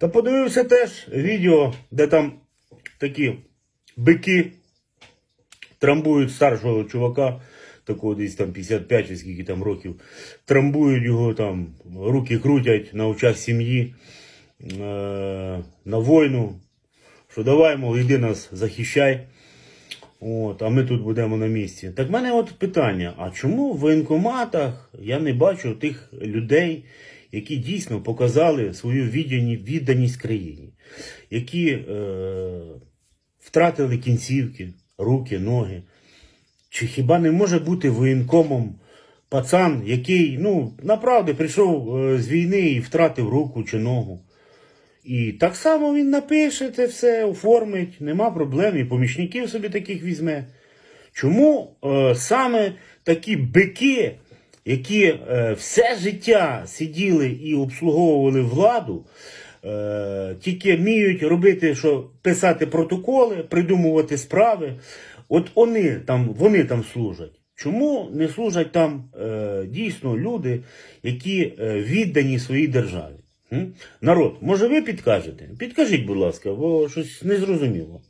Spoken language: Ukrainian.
Та подивився теж відео, де там такі бики трамбують старшого чувака, такого десь там 55 чи скільки там років, трамбують його там, руки крутять на очах сім'ї е- на війну, що давай, мов, іди нас захищай. От, а ми тут будемо на місці. Так в мене от питання: а чому в воєнкоматах я не бачу тих людей, які дійсно показали свою відданість країні, які е, втратили кінцівки, руки, ноги? Чи хіба не може бути воєнкомом пацан, який, ну, направді прийшов е, з війни і втратив руку чи ногу? І так само він напише це все, оформить, нема проблем, і помічників собі таких візьме. Чому е, саме такі бики, які е, все життя сиділи і обслуговували владу, е, тільки вміють робити, що писати протоколи, придумувати справи, от вони там, вони там служать. Чому не служать там е, дійсно люди, які е, віддані своїй державі? Народ, може ви підкажете? Підкажіть, будь ласка, бо щось незрозуміло.